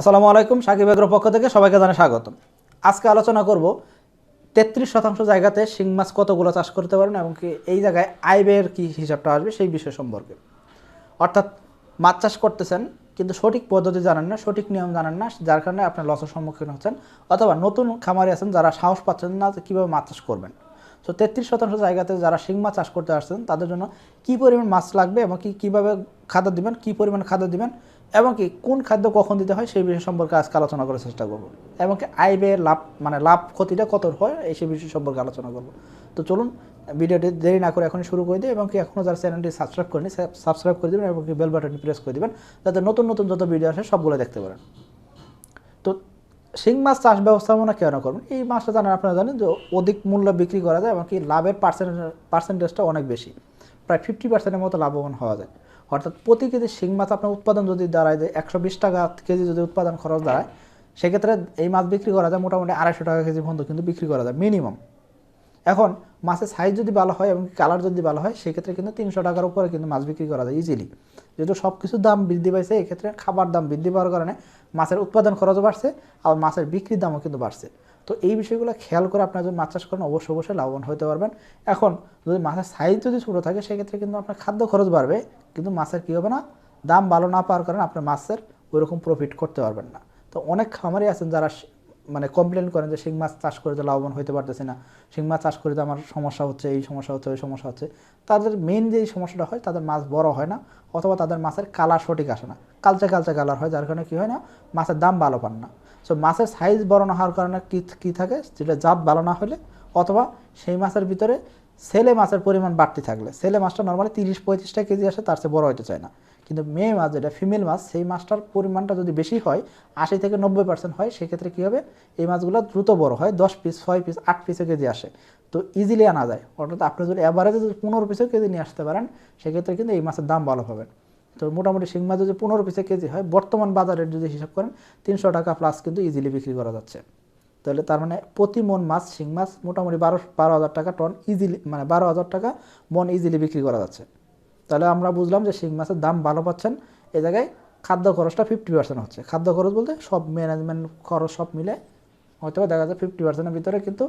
আসসালামু আলাইকুম, সাকিব এগ্রোর পক্ষ থেকে সবাইকে জানাই স্বাগতম। আজকে আলোচনা করব তেত্রিশ শতাংশ জায়গাতে শিং মাছ কতগুলো চাষ করতে পারেন এবং কি এই জায়গায় আয় ব্যয়ের কী হিসাবটা আসবে সেই বিষয় সম্পর্কে। অর্থাৎ মাছ চাষ করতেছেন, কিন্তু সঠিক পদ্ধতি জানেন না, সঠিক নিয়ম জানেন না, যার কারণে আপনার লসের সম্মুখীন হচ্ছেন অথবা নতুন খামারি আছেন যারা সাহস পাচ্ছেন না কীভাবে মাছ চাষ করবেন। তো তেত্রিশ শতাংশ জায়গাতে যারা শিং মাছ চাষ করতে আসছেন, তাদের জন্য কী পরিমাণ মাছ লাগবে এবং কি, কীভাবে খাদ্য দিবেন, কী পরিমাণ খাদ্য দিবেন এবং কি কোন খাদ্য কখন দিতে হয় সেই বিষয় সম্পর্কে আজকে আলোচনা করার চেষ্টা করব। এবং কি আয় ব্যয়ের লাভ মানে লাভ ক্ষতিটা কত হয় এই সেই বিষয় সম্পর্কে আলোচনা করব। তো চলুন, ভিডিওটি দেরি না করে এখন শুরু করে দিই এবং কি এখনও যারা চ্যানেলটি সাবস্ক্রাইব করেনি সাবস্ক্রাইব করে দেবেন এবং কি বেল বাটনটি প্রেস করে দেবেন যাতে নতুন নতুন যত ভিডিও আসে সবগুলো দেখতে পারেন। তো শিং মাছ চাষ ব্যবস্থাপনা কেন করবেন? এই মাছটা জানেন, আপনারা জানেন যে অধিক মূল্য বিক্রি করা যায় এবং কি লাভের পার্সেন্ট পার্সেন্টেজটা অনেক বেশি। প্রায় ফিফটি পার্সেন্টের মতো লাভবান হওয়া যায়। অর্থাৎ প্রতি কেজি শিং মাছ আপনার উৎপাদন যদি দাঁড়ায় যে একশো বিশ টাকা কেজি যদি উৎপাদন খরচ দাঁড়ায়, সেক্ষেত্রে এই মাছ বিক্রি করা যায় মোটামুটি আড়াইশো টাকা কেজি পর্যন্ত কিন্তু বিক্রি করা যায় মিনিমাম। এখন মাছের সাইজ যদি ভালো হয় এবং কালার যদি ভালো হয়, সেক্ষেত্রে কিন্তু তিনশো টাকার উপরে কিন্তু মাছ বিক্রি করা যায় ইজিলি যেহেতু সব কিছুর দাম বৃদ্ধি পাইছে, এক্ষেত্রে খাবার দাম বৃদ্ধি পাওয়ার কারণে মাছের উৎপাদন খরচও বাড়ছে আর মাছের বিক্রির দামও কিন্তু বাড়ছে। তো এই বিষয়গুলো খেয়াল করে আপনারা যদি মাছ চাষ করেন, অবশ্যই অবশ্যই লাভবান হতে পারবেন। এখন যদি মাছের সাইজ যদি ছোটো থাকে, সেক্ষেত্রে কিন্তু আপনার খাদ্য খরচ বাড়বে, কিন্তু মাছের কী হবে না? দাম ভালো না পাওয়ার কারণে আপনার মাছের ওইরকম প্রফিট করতে পারবেন না। তো অনেক খামারি আছেন যারা মানে কমপ্লেন করেন যে শিং মাছ চাষ করে তো লাভবান হতে পারতেছি না। শিং মাছ চাষ করে তো আমার সমস্যা হচ্ছে, এই সমস্যা হচ্ছে, ওই সমস্যা হচ্ছে। তাদের মেন যে সমস্যাটা হয়, তাদের মাছ বড় হয় না, অথবা তাদের মাছের কালার সঠিক আসে না। কালচে কালচে কালার হয়, যার কারণে কী হয় না? মাছের দাম ভালো পান না। সো মাছের সাইজ বড় না হওয়ার কারণে কী কী থাকে? যেটা জাত ভালো না হলে, অথবা সেই মাছের ভিতরে ছেলে মাছের পরিমাণ বাড়তি থাকলে। ছেলে মাছটা নর্মালি তিরিশ, পঁয়ত্রিশটা কেজি আসে, তার চেয়ে বড় হতে চায় না। কিন্তু মেয়ে মাছ যেটা ফিমেল মাছ, সেই মাছটার পরিমাণটা যদি বেশি হয়, আশি থেকে নব্বই পার্সেন্ট হয়, সেক্ষেত্রে কী হবে? এই মাছগুলো দ্রুত বড় হয়, দশ পিস ছয় পিস আট পিসে কেজি আসে। তো ইজিলি আনা যায়। অর্থাৎ আপনি যদি অ্যাভারেজে যদি পনেরো পিসেও কেজি নিয়ে আসতে পারেন, সেক্ষেত্রে কিন্তু এই মাছের দাম ভালো পাবেন। তো মোটামুটি শিং মাছ যদি পনেরো পিসে কেজি হয়, বর্তমান বাজারের যদি হিসাব করেন, তিনশো টাকা প্লাস কিন্তু ইজিলি বিক্রি করা যাচ্ছে। তাহলে তার মানে প্রতি মন মাছ, শিং মাছ মোটামুটি বারো বারো হাজার টাকা টন ইজিলি মানে বারো হাজার টাকা মন ইজিলি বিক্রি করা যাচ্ছে। তাহলে আমরা বুঝলাম যে শিং মাছের দাম ভালো পাচ্ছেন, এ জায়গায় খাদ্য খরচটা ফিফটি পার্সেন্ট হচ্ছে। খাদ্য খরচ বলতে সব ম্যানেজমেন্ট খরচ সব মিলে হয়তো দেখা যায় ফিফটি পার্সেন্টের ভিতরে কিন্তু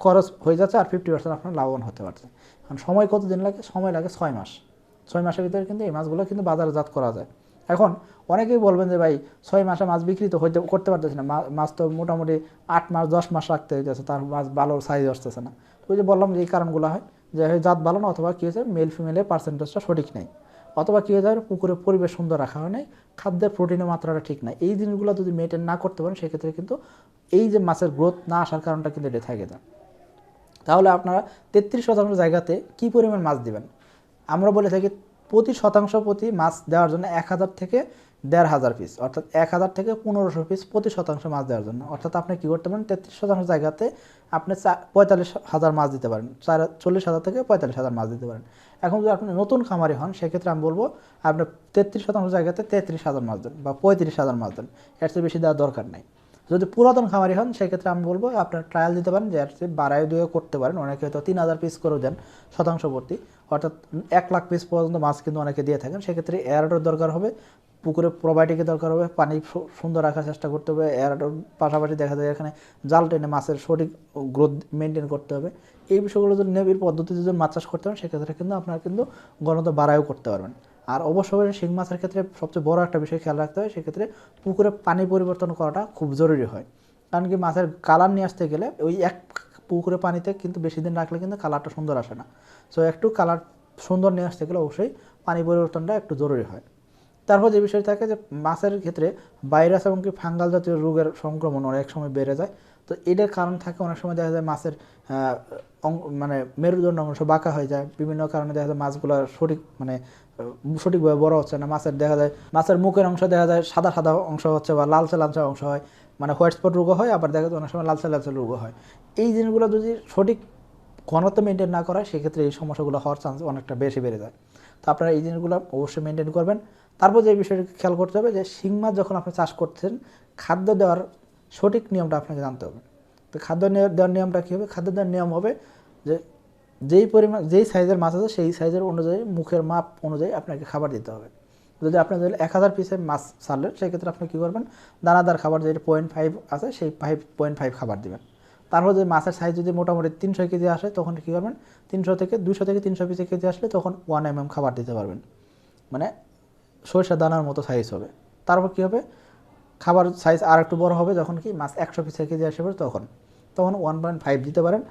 খরচ হয়ে যাচ্ছে আর ফিফটি পার্সেন্ট আপনার লাভবান হতে পারছে। কারণ সময় কত দিন লাগে? সময় লাগে ছয় মাস। ছয় মাসের ভিতরে কিন্তু এই মাছগুলো কিন্তু বাজারজাত করা যায়। এখন অনেকেই বলবেন যে, ভাই, ছয় মাসে মাছ বিক্রি তো হইতে, করতে পারতেছে না। মাছ তো মোটামুটি আট মাস, দশ মাস রাখতে হইতেছে, তার মাছ ভালো সাইজ আসতেছে না। তো ওই যে বললাম যে, এই কারণগুলো হয় যে জাত ভালো না, অথবা কী হয়েছে মেল ফিমেলের পার্সেন্টেজটা সঠিক নেই। অথবা কী হয়ে যাবে পুকুরের পরিবেশ সুন্দর রাখা হয় নাই, খাদ্যের প্রোটিনের মাত্রাটা ঠিক নাই। এই জিনিসগুলো যদি মেনটেন না করতে পারেন, সেক্ষেত্রে কিন্তু এই যে মাছের গ্রোথ না আসার কারণটা কিন্তু এটা থাকে যায়। তাহলে আপনারা তেত্রিশ শতাংশ জায়গাতে কী পরিমাণ মাছ দিবেন? আমরা বলে থাকি প্রতি শতাংশ প্রতি মাছ দেওয়ার জন্য এক হাজার থেকে দেড় হাজার পিস অর্থাৎ এক হাজার থেকে পনেরোশো পিস প্রতি শতাংশ মাছ দেওয়ার জন্য। অর্থাৎ আপনি কী করতে পারেন? তেত্রিশ শতাংশ জায়গাতে আপনি পঁয়তাল্লিশ হাজার মাছ দিতে পারেন। চার চল্লিশ হাজার থেকে পঁয়তাল্লিশ হাজার মাছ দিতে পারেন। এখন যদি আপনি নতুন খামারি হন, সেক্ষেত্রে আমি বলব আপনি তেত্রিশ শতাংশ জায়গাতে তেত্রিশ হাজার মাছ দেন বা পঁয়ত্রিশ হাজার মাছ দেন। এর চেয়ে বেশি দেওয়ার দরকার নেই। যদি পুরাতন খামারি হন, সেক্ষেত্রে আমি বলব আপনার ট্রায়াল দিতে পারেন যে বাড়ায় দিয়ে করতে পারেন। অনেকে হয়তো তিন হাজার পিস করেও দেন, শতাংশ ভর্তি। অর্থাৎ এক লাখ পিস পর্যন্ত মাছ কিন্তু অনেকে দিয়ে থাকেন। সেক্ষেত্রে এয়ারডোর দরকার হবে, পুকুরে প্রোবায়োটিকের দরকার হবে, পানি সুন্দর রাখার চেষ্টা করতে হবে। এয়ারডোর পাশাপাশি দেখা যায় এখানে জাল টেনে মাছের সঠিক গ্রোথ মেনটেন করতে হবে। এই বিষয়গুলো যদি নেবির পদ্ধতিতে যদি মাছ চাষ করতে পারেন, সেক্ষেত্রে কিন্তু আপনারা কিন্তু গণত বাড়ায়ও করতে পারবেন। আর অবশ্যই শিং মাছের ক্ষেত্রে সবচেয়ে বড় একটা বিষয় খেয়াল রাখতে হয়, সেক্ষেত্রে পুকুরে পানি পরিবর্তন করাটা খুব জরুরি হয়। কারণ কি মাছের কালার নিয়ে আসতে গেলে ওই এক পুকুরে পানিতে কিন্তু বেশি দিন রাখলে কিন্তু কালারটা সুন্দর আসে না। সো একটু কালার সুন্দর নিয়ে আসতে গেলে অবশ্যই পানি পরিবর্তনটা একটু জরুরি হয়। তারপর যে বিষয় থাকে যে মাছের ক্ষেত্রে ভাইরাস এবং কি ফাঙ্গাল জাতীয় রোগের সংক্রমণ অনেক সময় বেড়ে যায়। তো এটার কারণ থাকে অনেক সময় দেখা যায় মাছের মানে মেরুদণ্ড অংশ বাঁকা হয়ে যায়। বিভিন্ন কারণে দেখা যায় মাছগুলো সঠিক মানে সঠিকভাবে বড় হচ্ছে না, মাছের দেখা যায়, মাছের মুখের অংশ দেখা যায়, সাদা সাদা অংশ হচ্ছে বা লালচে লালচে অংশ হয় মানে হোয়াইট স্পট রোগও হয়, আবার দেখা যায় অনেক সময় লালচে লালচে রোগও হয়। এই জিনিসগুলো যদি সঠিক ঘনত্ব মেনটেন না করা সেক্ষেত্রে এই সমস্যাগুলো হওয়ার চান্স অনেকটা বেশি বেড়ে যায়। তো আপনারা এই জিনিসগুলো অবশ্যই মেনটেন করবেন। তারপর যে বিষয়টা খেয়াল করতে হবে যে, শিং মাছ যখন আপনি চাষ করছেন, খাদ্য দেওয়ার সঠিক নিয়মটা আপনাকে জানতে হবে। তো খাদ্য দেওয়ার নিয়মটা কী হবে? খাদ্য দেওয়ার নিয়ম হবে যে যেই পরিমাণ, যেই সাইজের মাছ আছে, সেই সাইজের অনুযায়ী, মুখের মাপ অনুযায়ী আপনাকে খাবার দিতে হবে। যদি আপনি যদি এক হাজার পিসের মাছ ছাড়লেন, সেক্ষেত্রে আপনি কী করবেন? দানাদার খাবার যেটা পয়েন্ট ফাইভ আছে, সেই ফাইভ পয়েন্ট ফাইভ খাবার দিবেন। তারপর যদি মাছের সাইজ যদি মোটামুটি তিনশো কেজি আসে, তখন কী করবেন? তিনশো থেকে দুশো থেকে তিনশো পিসে কেজি আসলে তখন ওয়ান এম এম খাবার দিতে পারবেন। মানে সরিষা দানার মতো সাইজ হবে। তারপর কী হবে? খাবার সাইজ আর একটু বড় হবে, যখন কি মাছ একশো পিসে কেজি আসবে তখন। তখন ওয়ান পয়েন্ট ফাইভ দিতে পারেন।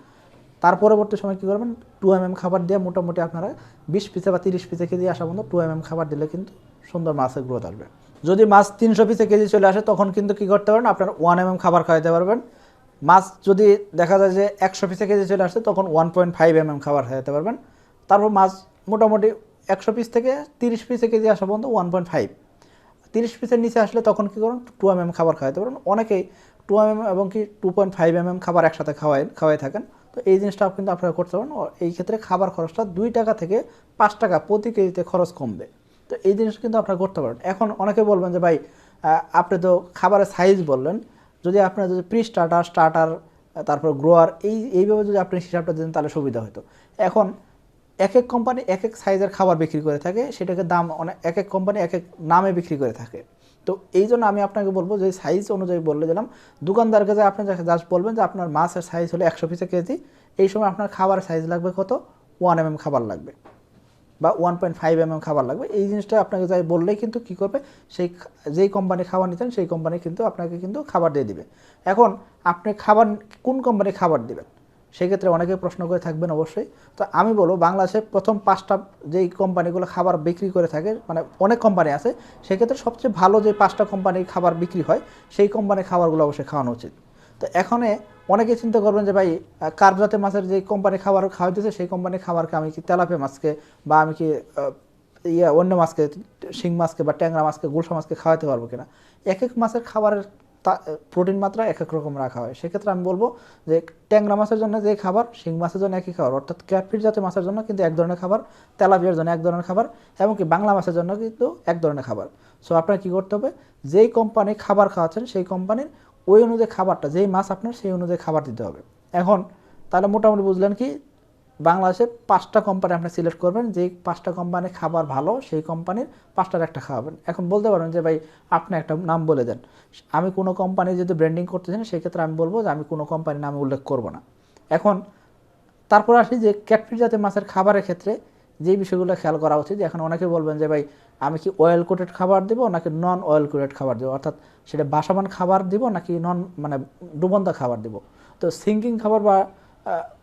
তার পরবর্তী সময় কী করবেন? টু এম এম খাবার দিয়ে মোটামুটি আপনারা বিশ পিসে বা তিরিশ পিসে কেজি আসা পর্যন্ত টু এম এম খাবার দিলে কিন্তু সুন্দর মাছের গ্রোথ আসবে। যদি মাছ তিনশো পিসে কেজি চলে আসে, তখন কিন্তু কী করতে পারেন আপনার ওয়ান এম এম খাবার খাওয়াতে পারবেন। মাছ যদি দেখা যায় যে একশো পিসে কেজি চলে আসে, তখন one point five M M খাবার খাওয়াতে পারবেন। তারপর মাছ মোটামুটি একশো পিস থেকে তিরিশ পিসে কেজি আসা পর্যন্ত ওয়ান পয়েন্ট ফাইভ তিরিশ পিসের নিচে আসলে তখন কী করুন? টু এম এম খাবার খাওয়াতে পারেন অনেকেই টু এম এবং কি two point five M M খাবার একসাথে খাওয়াই খাওয়াই থাকেন। তো এই জিনিসটা কিন্তু আপনারা করতে পারেন। এই ক্ষেত্রে খাবার খরচটা দুই টাকা থেকে পাঁচ টাকা প্রতি কেজিতে খরচ কমবে। তো এই জিনিসটা কিন্তু আপনারা করতে পারেন। এখন অনেকে বলবেন যে, ভাই আপনি তো খাবারের সাইজ বললেন। যদি আপনার যদি প্রি স্টার্টার স্টার্টার তারপর গ্রোয়ার এই, এইভাবে যদি আপনি হিসাবটা দিতেন তাহলে সুবিধা হতো। এখন এক এক কোম্পানি এক এক সাইজের খাবার বিক্রি করে থাকে। সেটাকে দাম অনেক এক এক কোম্পানি এক এক নামে বিক্রি করে থাকে। তো এই জন্য আমি আপনাকে বলব যে সাইজ অনুযায়ী বললে দিলাম। দোকানদারকে যে আপনি জাস্ট বলবেন যে আপনার মাছের সাইজ হলো একশো পিসে কেজি। এই সময় আপনার খাবারের সাইজ লাগবে কত? ওয়ান এম খাবার লাগবে বা ওয়ান পয়েন্ট ফাইভ এম খাবার লাগবে। এই জিনিসটা আপনাকে যাই বললেই কিন্তু কী করবে? সেই যেই কোম্পানি খাবার নিতেন, সেই কোম্পানি কিন্তু আপনাকে কিন্তু খাবার দিয়ে দিবে। এখন আপনি খাবার, কোন কোম্পানি খাবার দিবেন? সেক্ষেত্রে অনেকে প্রশ্ন করে থাকবেন অবশ্যই। তো আমি বলব, বাংলাদেশে প্রথম পাঁচটা যেই কোম্পানিগুলো খাবার বিক্রি করে থাকে মানে অনেক কোম্পানি আছে, সেক্ষেত্রে সবচেয়ে ভালো যে পাঁচটা কোম্পানির খাবার বিক্রি হয়, সেই কোম্পানির খাবারগুলো অবশ্যই খাওয়ানো উচিত। তো এখানে অনেকে চিন্তা করবেন যে, ভাই কার্প জাতীয় মাছের যে কোম্পানি খাবার খাওয়াইতেছে, সেই কোম্পানির খাবারকে আমি কি তেলাপিয়া মাছকে বা আমি কি ইয়ে অন্য মাছকে, শিং মাছকে বা ট্যাংরা মাছকে, গুলশা মাছকে খাওয়াতে পারব কিনা? এক এক মাছের খাবারের প্রোটিন মাত্রা এক এক রকম রাখা হয়। সেক্ষেত্রে আমি বলব যে ট্যাংরা মাছের জন্য যে খাবার, শিং মাছের জন্য একই খাবার, অর্থাৎ ক্যাটফিট জাতীয় মাছের জন্য কিন্তু এক ধরনের খাবার, তেলাপিয়ার জন্য এক ধরনের খাবার, এমনকি বাংলা মাছের জন্য কিন্তু এক ধরনের খাবার। সো আপনার কী করতে হবে? যেই কোম্পানি খাবার খাওয়াচ্ছেন, সেই কোম্পানির ওই অনুযায়ী খাবারটা, যেই মাছ আপনার, সেই অনুযায়ী খাবার দিতে হবে। এখন, তাহলে মোটামুটি বুঝলেন কি বাংলাদেশে পাঁচটা কোম্পানি আপনি সিলেক্ট করবেন, যেই পাঁচটা কোম্পানির খাবার ভালো, সেই কোম্পানির পাঁচটার একটা খাওয়াবেন। এখন বলতে পারেন যে, ভাই, আপনি একটা নাম বলে দেন। আমি কোনো কোম্পানি যদি ব্র্যান্ডিং করতে চান সেক্ষেত্রে আমি বলব যে, আমি কোনো কোম্পানির নামে উল্লেখ করব না। এখন তারপর আসি যে ক্যাটফিট জাতীয় মাছের খাবারের ক্ষেত্রে যেই বিষয়গুলো খেয়াল করা উচিত এখন অনেকে বলবেন যে, ভাই, আমি কি অয়েল কোটেড খাবার দেবো, নাকি নন অয়েল কোটেড খাবার দেবো? অর্থাৎ সেটা বাসাবান খাবার দিব, নাকি নন মানে ডুবন্ত খাবার দিব? তো সিঙ্কিং খাবার বা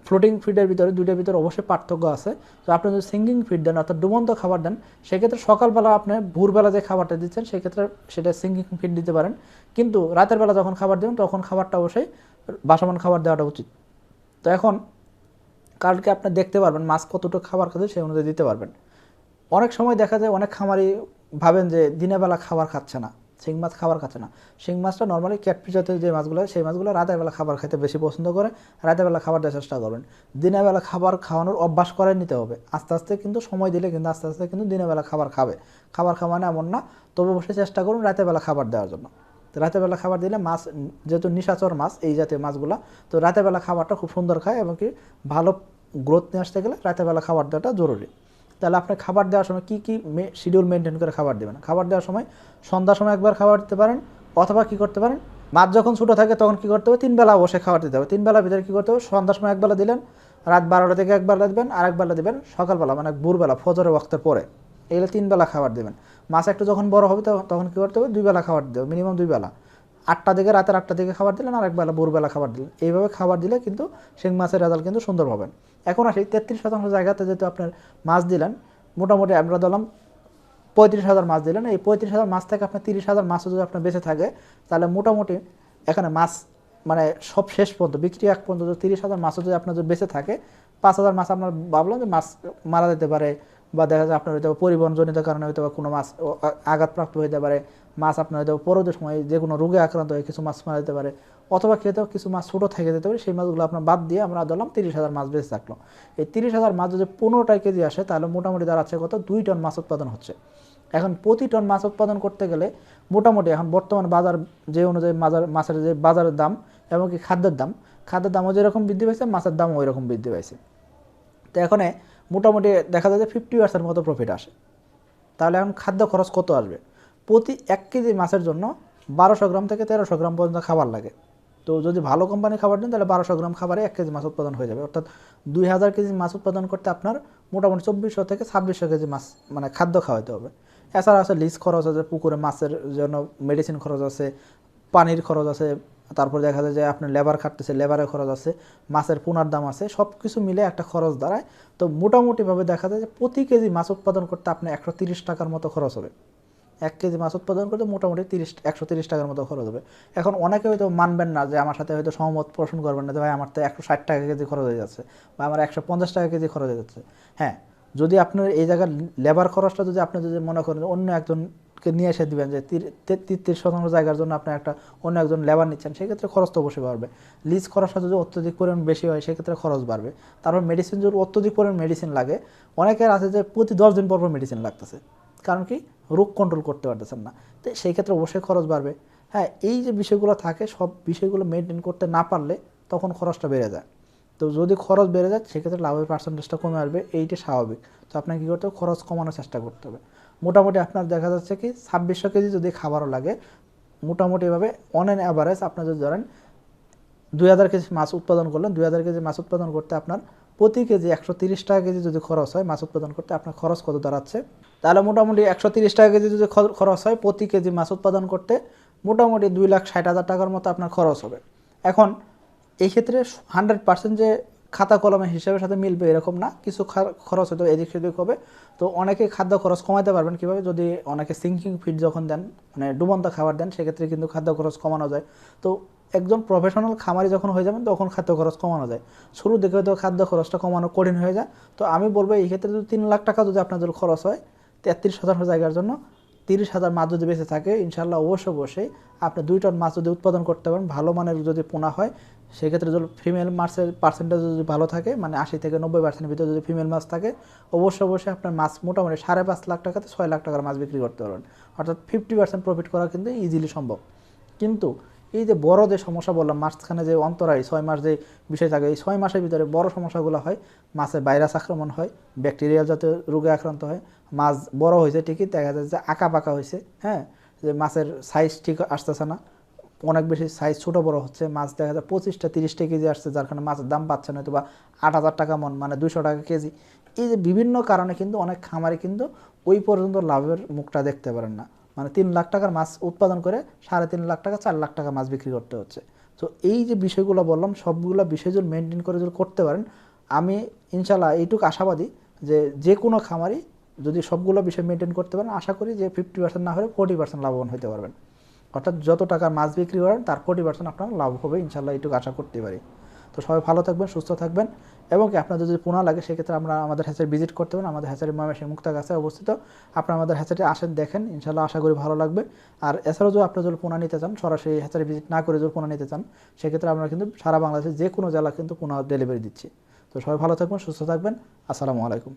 ফ্লোটিং ফিডের ভিতরে দুইটার ভিতরে অবশ্যই পার্থক্য আছে। তো আপনি যদি সিঙ্গিং ফিড দেন অর্থাৎ ডুবন্ত খাবার দেন, সেক্ষেত্রে সকালবেলা আপনি ভোরবেলা যে খাবারটা দিচ্ছেন, সেক্ষেত্রে সেটা সিঙ্গিং ফিড দিতে পারেন। কিন্তু রাতের বেলা যখন খাবার দেবেন, তখন খাবারটা অবশ্যই বাসমান খাবার দেওয়াটা উচিত। তো এখন কালকে আপনি দেখতে পারবেন মাছ কতটুকু খাবার খাচ্ছে সেই অনুযায়ী দিতে পারবেন। অনেক সময় দেখা যায় অনেক খামারি ভাবেন যে দিনের বেলা খাবার খাচ্ছে না। শিং মাছ খাবার খাচ্ছে না। শিং মাছটা নর্মালি ক্যাটফিস জাতীয় যে মাছগুলো, সেই মাছগুলো রাতের বেলা খাবার খেতে বেশি পছন্দ করে। রাতের বেলা খাবার দেওয়ার চেষ্টা করবেন। দিনের বেলা খাবার খাওয়ানোর অভ্যাস করে নিতে হবে। আস্তে আস্তে কিন্তু সময় দিলে কিন্তু আস্তে আস্তে কিন্তু দিনের বেলা খাবার খাবে। খাবার খাওয়ানো এমন না, তবে অবশ্যই চেষ্টা করুন রাতের বেলা খাবার দেওয়ার জন্য। তো রাতের বেলা খাবার দিলে মাছ, যেহেতু নিশাচর মাছ এই জাতীয় মাছগুলো, তো রাতের বেলা খাবারটা খুব সুন্দর খায় এবং কি ভালো গ্রোথ নিয়ে আসতে গেলে রাতের বেলা খাবার দেওয়াটা জরুরি। তাহলে আপনি খাবার দেওয়ার সময় কী কী শিডিউল মেনটেন করে খাবার দেবেন? খাবার দেওয়ার সময় সন্ধ্যার সময় একবার খাবার দিতে পারেন, অথবা কী করতে পারেন? মাছ যখন ছোটো থাকে তখন কী করতে হবে? তিন বেলা অবশ্যই খাবার দিতে হবে। তিন বেলার ভিতরে কী করতে হবে? সন্ধ্যার সময় একবেলা দিলেন, রাত বারোটা থেকে একবেলা দিবেন, আর একবেলা দিবেন সকালবেলা মানে ভোরবেলা, ফজরের ওয়াক্তের পরে। এগুলো তিন বেলা খাবার দেবেন। মাছ একটু যখন বড় হবে তখন কী করতে হবে? দুই বেলা খাবার দিতে হবে মিনিমাম দুই বেলা। আটটা থেকে রাতের আটটা থেকে খাবার দিলেন, আর একবেলা ভোরবেলা খাবার দিলেন। এইভাবে খাবার দিলে কিন্তু শিং মাছের রেজাল্ট কিন্তু সুন্দর পাবেন। এখন আসি, তেত্রিশ শতাংশ জায়গাতে যেহেতু আপনার মাছ দিলেন, মোটামুটি আমরা ধরলাম পঁয়ত্রিশ হাজার মাছ দিলেন। এই পঁয়ত্রিশ হাজার মাছ থেকে আপনার তিরিশ হাজার মাছও যদি আপনার বেঁচে থাকে, তাহলে মোটামুটি এখানে মাছ মানে সব শেষ পর্যন্ত, বিক্রি এক পর্যন্ত তিরিশ হাজার মাছও যদি আপনার যদি বেঁচে থাকে, পাঁচ হাজার মাছ আপনার ভাবলাম যে মাছ মারা যেতে পারে বা দেখা যায় আপনার হয়তো পরিবহনজনিত কারণে হয়তো কোনো মাছ আঘাতপ্রাপ্ত হইতে পারে, মাছ আপনার হয়তো পরদের সময় যে কোনো রোগে আক্রান্ত হয়ে কিছু মাছ মারা যেতে পারে, অথবা খেতেও কিছু মাছ ছোটো থেকে যেতে পারে, সেই মাছগুলো আপনার বাদ দিয়ে আমরা ধরলাম তিরিশ হাজার মাছ বেঁচে থাকল। এই তিরিশ হাজার মাছ যদি পনেরোটাই কেজি আসে, তাহলে মোটামুটি দাঁড়াচ্ছে কত? দুই টন মাছ উৎপাদন হচ্ছে। এখন প্রতি টন মাছ উৎপাদন করতে গেলে মোটামুটি এখন বর্তমান বাজার যে অনুযায়ী বাজার মাছের যে বাজারের দাম এমনকি খাদ্যের দাম, খাদ্যের দামও যেরকম বৃদ্ধি পাইছে, মাছের দামও ওই রকম বৃদ্ধি পাইছে। তো এখানে মোটামুটি দেখা যায় যে ফিফটি পার্সেন্ট মতো প্রফিট আসে। তাহলে এখন খাদ্য খরচ কত আসবে? প্রতি এক কেজি মাছের জন্য বারোশো গ্রাম থেকে তেরোশো গ্রাম পর্যন্ত খাবার লাগে। তো যদি ভালো কোম্পানি খাবার দেন তাহলে বারোশো গ্রাম খাবারে এক কেজি মাছ উৎপাদন হয়ে যাবে। অর্থাৎ দুই হাজার কেজি মাছ উৎপাদন করতে আপনার মোটামুটি চব্বিশশো থেকে ছাব্বিশশো কেজি মাছ মানে খাদ্য খাওয়াতে হবে। এছাড়া আছে লিজ খরচ আছে, পুকুরে মাছের জন্য মেডিসিন খরচ আছে, পানির খরচ আছে তারপর দেখা যায় যে আপনি লেবার খাটতেছে লেবারের খরচ আছে, মাছের পোনার দাম আছে সব কিছু মিলে একটা খরচ দাঁড়ায়। তো মোটামুটিভাবে দেখা যায় যে প্রতি কেজি মাছ উৎপাদন করতে আপনার একশো টাকার মতো খরচ হবে। এক কেজি মাছ উৎপাদন করতে মোটামুটি তিরিশ, একশো তিরিশ টাকার মতো খরচ হবে। এখন অনেকে হয়তো মানবেন না যে আমার সাথে হয়তো সহমত পোষণ করবেন না যে ভাই, আমার তো একশো ষাট টাকা কেজি খরচ হয়ে যাচ্ছে বা আমার একশো পঞ্চাশ টাকা কেজি খরচ হয়ে যাচ্ছে। হ্যাঁ যদি আপনার এই জায়গার লেবার খরচটা যদি আপনি যদি মনে করেন অন্য একজনকে নিয়ে এসে দিবেন যে তিরিশ শতাংশ জায়গার জন্য আপনি একটা অন্য একজন লেবার নিচ্ছেন, সেক্ষেত্রে খরচ তো অবশ্যই বাড়বে। লিজ খরচটা যদি অত্যধিক পরিমাণ বেশি হয়, সেক্ষেত্রে খরচ বাড়বে। তারপর মেডিসিন যদি অত্যধিক পরিমাণ মেডিসিন লাগে, অনেকের আছে যে প্রতি দশ দিন পর পর মেডিসিন লাগতেছে। কারণ কি? রোগ কন্ট্রোল করতে পারতেছেন না। তো সেই ক্ষেত্রে অবশ্যই খরচ বাড়বে। হ্যাঁ এই যে বিষয়গুলো থাকে, সব বিষয়গুলো মেনটেন করতে না পারলে তখন খরচটা বেড়ে যায়। তো যদি খরচ বেড়ে যায়, সেক্ষেত্রে লাভের পার্সেন্টেজটা কমে আসবে। এইটা স্বাভাবিক। তো আপনাকে কী করতে হবে? খরচ কমানোর চেষ্টা করতে হবে। মোটামুটি আপনার দেখা যাচ্ছে কি, ছাব্বিশশো কেজি যদি খাবারও লাগে, মোটামুটিভাবে অন অ্যান অ্যাভারেজ আপনার যদি ধরেন দুই হাজার কেজি মাছ উৎপাদন করলেন, দুই হাজার কেজি মাছ উৎপাদন করতে আপনার প্রতি কেজি একশো তিরিশ টাকা কেজি যদি খরচ হয় মাছ উৎপাদন করতে, আপনার খরচ কত দাঁড়াচ্ছে? তাহলে মোটামুটি একশো তিরিশ টাকা কেজি যদি খরচ হয়, প্রতি কেজি মাছ উৎপাদন করতে মোটামুটি দুই লাখ ষাট হাজার টাকার মতো আপনার খরচ হবে। এখন এই ক্ষেত্রে হান্ড্রেড পার্সেন্ট যে খাতা কলমে হিসাবের সাথে মিলবে এরকম না, কিছু খরচ হয়তো এদিক সেদিক হবে। তো অনেকে খাদ্য খরচ কমাতে পারবেন কীভাবে? যদি অনেকে সিঙ্কিং ফিড যখন দেন মানে ডুবন্ত খাবার দেন, সেক্ষেত্রে কিন্তু খাদ্য খরচ কমানো যায়। তো একজন প্রফেশনাল খামারি যখন হয়ে যাবেন, তখন খাদ্য খরচ কমানো যায়। শুরু দিকে হয়তো খাদ্য খরচটা কমানো কঠিন হয়ে যায়। তো আমি বলব এই ক্ষেত্রে যদি তিন লাখ টাকা যদি আপনাদের খরচ হয়, তেত্রিশ শতাংশ জায়গার জন্য তিরিশ হাজার মাছ যদি বেঁচে থাকে ইনশাল্লাহ অবশ্য বসে আপনি দুই টন মাছ যদি উৎপাদন করতে পারেন, ভালো মানের যদি পোনা হয়, সেক্ষেত্রে যদি ফিমেল মাছের পার্সেন্টেজ যদি ভালো থাকে মানে আশি থেকে নব্বই পার্সেন্টের ভিতরে যদি ফিমেল মাছ থাকে, অবশ্য অবশ্যই আপনার মাছ মোটামুটি সাড়ে পাঁচ লাখ টাকাতে ছয় লাখ টাকার মাছ বিক্রি করতে পারবেন। অর্থাৎ ফিফটি পার্সেন্ট প্রফিট করা কিন্তু ইজিলি সম্ভব। কিন্তু এই যে বড় যে সমস্যা বললাম, মাঝখানে যে অন্তরায় ছয় মাস যে বিষয় থাকে, এই ছয় মাসের ভিতরে বড় সমস্যাগুলো হয়। মাছে ভাইরাস আক্রমণ হয়, ব্যাকটেরিয়াল জাতীয় রোগে আক্রান্ত হয়। মাছ বড় হয়েছে ঠিকই, দেখা যায় যে আঁকা পাকা হয়েছে হ্যাঁ? যে মাছের সাইজ ঠিক আসতেছে না, অনেক বেশি সাইজ ছোটো বড় হচ্ছে। মাছ দেখা যায় পঁচিশটা, তিরিশটা কেজি আসছে, যার কারণে মাছের দাম পাচ্ছে না বা আট হাজার টাকা মন মানে দুশো টাকা কেজি। এই যে বিভিন্ন কারণে কিন্তু অনেক খামারে কিন্তু ওই পর্যন্ত লাভের মুখটা দেখতে পারেন না। মানে তিন লাখ টাকার মাছ উৎপাদন করে সাড়ে তিন লাখ টাকা, চার লাখ টাকা মাছ বিক্রি করতে হচ্ছে। তো এই যে বিষয়গুলো বললাম, সবগুলো বিষয় যদি মেনটেন করে যদি করতে পারেন, আমি ইনশাল্লাহ এইটুকু আশাবাদী যে যে কোনো খামারই যদি সবগুলো বিষয় মেনটেন করতে পারেন, আশা করি যে ফিফটি পার্সেন্ট না হলে ফোর্টি পার্সেন্ট লাভবান হতে পারবেন। অর্থাৎ যত টাকার মাছ বিক্রি করেন, তার ফোর্টি পার্সেন্ট আপনার লাভ হবে ইনশাল্লাহ এইটুকু আশা করতে পারি। তো সবাই ভালো থাকবেন, সুস্থ থাকবেন এবং আপনাদের যদি পোনা লাগে, সেক্ষেত্রে আমরা আমাদের হ্যাচারি ভিজিট করতে পারেন। আমাদের হ্যাচারি ময়মনসিংহ মুক্তা গাছে অবস্থিত। আপনারা আমাদের হ্যাচারি আসেন, দেখেন। ইনশাল্লাহ আশা করি ভালো লাগবে। আর এছাড়াও যদি আপনারা যদি পোনা নিতে চান, সরাসরি হ্যাচারি ভিজিট না করে যদি পোনা নিতে চান, সেক্ষেত্রে আমরা কিন্তু সারা বাংলাদেশের যে কোনো জেলা কিন্তু পোনা ডেলিভারি দিচ্ছি। তো সবাই ভালো থাকবেন, সুস্থ থাকবেন। আসসালামু আলাইকুম।